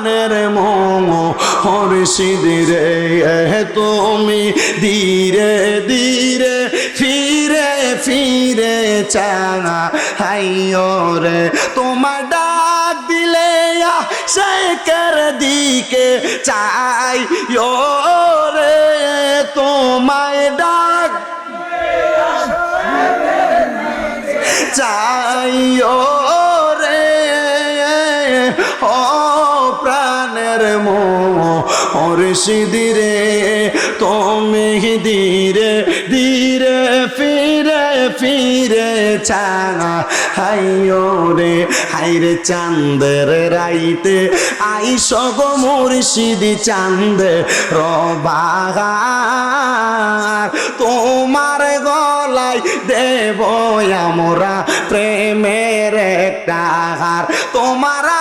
প্রাণের মোহ হর্ষিদিরে তুমি ধীরে ধীরে ফিরে ফিরে চাঙা হাইও রে। তোমার ডাক দিলে শেখের দিকে চাই রে। তোমায় ডাক চাই ও সিদিরে তুমি ধীরে ধীরে ফিরে ফিরে চাঙা হাইও রে, হাইরে চান্দের রাইতে আই সগ মুর্শিদি চান্দে রবাগা তোমার গলায় দেব আমরা প্রেমের একটা হার। তোমার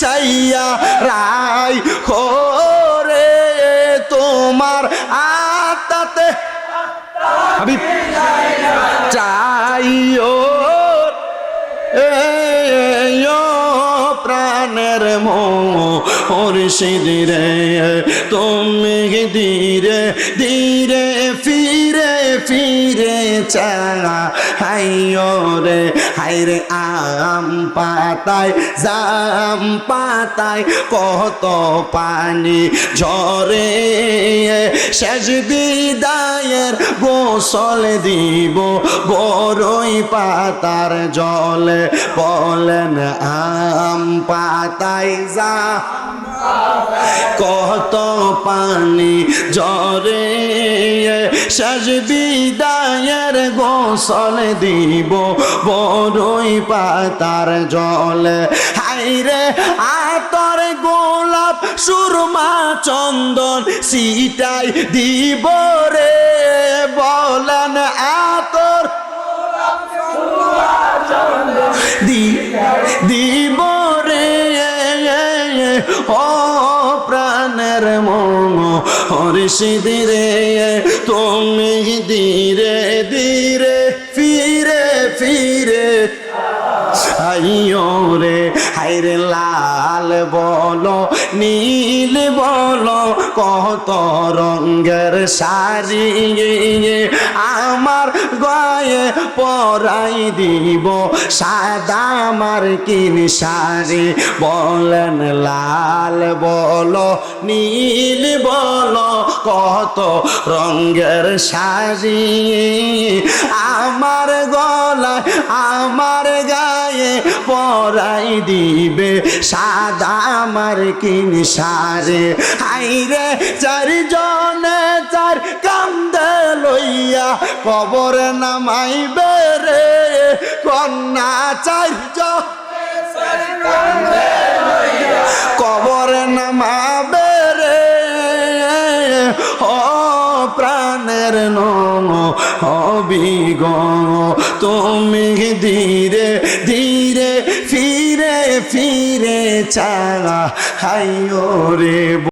মিশাইয়া রাই খোরে তোমার হাবিব চাইও এও প্রাণের মোর সিদিরে তুমি ধীরে ধীরে ফিরে ফিরে চাঙা হাইও রে হাইরে আম পাতায়, জাম পাতায় কত পানি ঝরে। শেষ বিদায়ের গোসল দিব বড়ই পাতার জলে, বলেন আম পাতায় যা কত পানি জরে শেষ বিদায়ের গোসল দিব, বড়ই পাতার জলে। হাইরে আতর গোলাপ, সুরমা চন্দন সিটাই দিব রে, বলেন আতর দিব রে, ও প্রাণের মন হরিষিদিরে তুমি ধীরে ধীরে ফিরে ফিরে। আইও রে হাইরে লাল বলো, নীল বলো, কত রঙের শাড়ি আমার গায়ে পরাই দিব, সাদা আমার কিন শাড়ি। বলেন লাল বলো, নীল বলো কত রঙের সাজি আমার গলায়, আমার গায়ে পরাই দিবে সাদা আমার কিন সারে হাইরে চারজনে চার কান্দে লইয়া কবর নামাইবে রে। কন্যা চারজন কবর নামাবে রে প্রাণের নবি হবিগ তুমি ধীরে ধীরে ফিরে ফিরে চালা হাইও রে